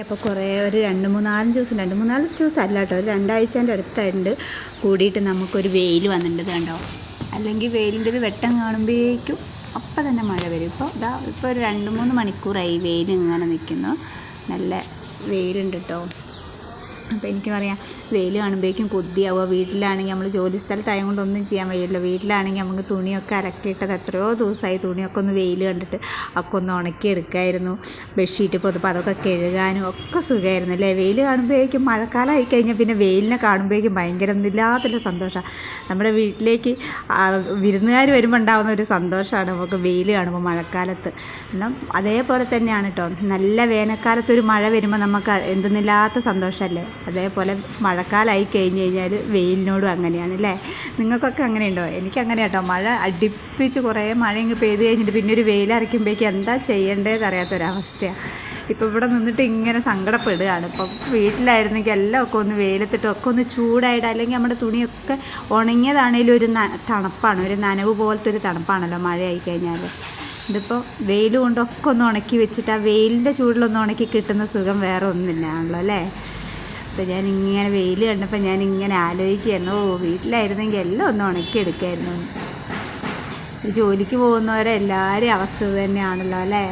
അപ്പോൾ കുറേ ഒരു രണ്ട് മൂന്നാലഞ്ച് ദിവസം രണ്ട് മൂന്നാൽ ദിവസം അല്ല കേട്ടോ. ഒരു രണ്ടാഴ്ചേന്റെ അടുത്തായിട്ടുണ്ട്. കൂടിയിട്ട് നമുക്കൊരു വെയിൽ വന്നിട്ടുണ്ട് കണ്ടോ. അല്ലെങ്കിൽ വെയിലിന്റെ ഒരു വെട്ടം കാണുമ്പോഴേക്കും അപ്പം തന്നെ മഴ വരും. ഇപ്പോൾ ഇതാ ഇപ്പോൾ ഒരു രണ്ട് മൂന്ന് മണിക്കൂറായി വെയിൽ ഇങ്ങനെ നിൽക്കുന്നു. നല്ല വെയിലുണ്ട് കേട്ടോ. അപ്പോൾ എനിക്ക് പറയാം വെയിൽ കാണുമ്പോഴേക്കും കൊതിയാവുക. വീട്ടിലാണെങ്കിൽ നമ്മൾ ജോലി സ്ഥലത്തായത് കൊണ്ട് ഒന്നും ചെയ്യാൻ വയ്യല്ലോ. വീട്ടിലാണെങ്കിൽ നമുക്ക് തുണിയൊക്കെ അലക്കിയിട്ടത് എത്രയോ ദിവസമായി തുണിയൊക്കെ ഒന്ന് വെയിൽ കണ്ടിട്ട് ഒക്കെ ഒന്ന് ഉണക്കി എടുക്കായിരുന്നു. ബെഡ്ഷീറ്റ് പുതപ്പ് അതൊക്കെ കഴുകാനും ഒക്കെ സുഖമായിരുന്നു അല്ലേ? വെയിൽ കാണുമ്പോഴേക്കും മഴക്കാലമായി കഴിഞ്ഞാൽ പിന്നെ വെയിലിനെ കാണുമ്പോഴേക്കും ഭയങ്കര ഒന്നില്ലാത്തൊരു സന്തോഷമാണ് നമ്മുടെ വീട്ടിലേക്ക് വിരുന്നുകാർ വരുമ്പോൾ ഉണ്ടാകുന്ന ഒരു സന്തോഷമാണ് നമുക്ക് വെയിൽ കാണുമ്പോൾ മഴക്കാലത്ത്. കാരണം അതേപോലെ തന്നെയാണ് കേട്ടോ നല്ല വേനൽക്കാലത്ത് ഒരു മഴ വരുമ്പോൾ നമുക്ക് എന്തെന്നില്ലാത്ത സന്തോഷമല്ലേ? അതേപോലെ മഴക്കാലമായി കഴിഞ്ഞ് കഴിഞ്ഞാൽ വെയിലിനോടും അങ്ങനെയാണ് അല്ലേ? നിങ്ങൾക്കൊക്കെ അങ്ങനെയുണ്ടോ? എനിക്കങ്ങനെ കേട്ടോ മഴ അടുപ്പിച്ച് കുറേ മഴ ഇങ്ങ് പെയ്ത് കഴിഞ്ഞിട്ട് പിന്നെ ഒരു വെയിലരയ്ക്കുമ്പോഴേക്കും എന്താ ചെയ്യേണ്ടതെന്ന് അറിയാത്തൊരവസ്ഥയാണ് ഇപ്പോൾ ഇവിടെ നിന്നിട്ട് ഇങ്ങനെ സങ്കടപ്പെടുകയാണ്. ഇപ്പം വീട്ടിലായിരുന്നെങ്കിൽ എല്ലാം ഒക്കെ ഒന്ന് വെയിലത്തിട്ട് ഒക്കെ ഒന്ന് ചൂടായിട്ട് അല്ലെങ്കിൽ നമ്മുടെ തുണിയൊക്കെ ഉണങ്ങിയതാണേലും ഒരു തണുപ്പാണ്. ഒരു നനവ് പോലത്തെ ഒരു തണുപ്പാണല്ലോ മഴയായി കഴിഞ്ഞാൽ ഇതിപ്പോൾ വെയിൽ കൊണ്ടൊക്കെ ഒന്ന് ഉണക്കി വെച്ചിട്ട് ആ വെയിലിന്റെ ചൂടിലൊന്ന് ഉണക്കി കിട്ടുന്ന സുഖം വേറെ ഒന്നുമില്ലാണല്ലോ അല്ലേ? അപ്പോൾ ഞാൻ ഇങ്ങനെ വെയിൽ കണ്ടപ്പോൾ ഞാൻ ഇങ്ങനെ ആലോചിക്കുകയായിരുന്നു ഓ വീട്ടിലായിരുന്നെങ്കിൽ എല്ലാം ഒന്ന് ഉണക്കി എടുക്കായിരുന്നു. ജോലിക്ക് പോകുന്നവരെ എല്ലാവരെയും അവസ്ഥ തന്നെയാണല്ലോ അല്ലേ?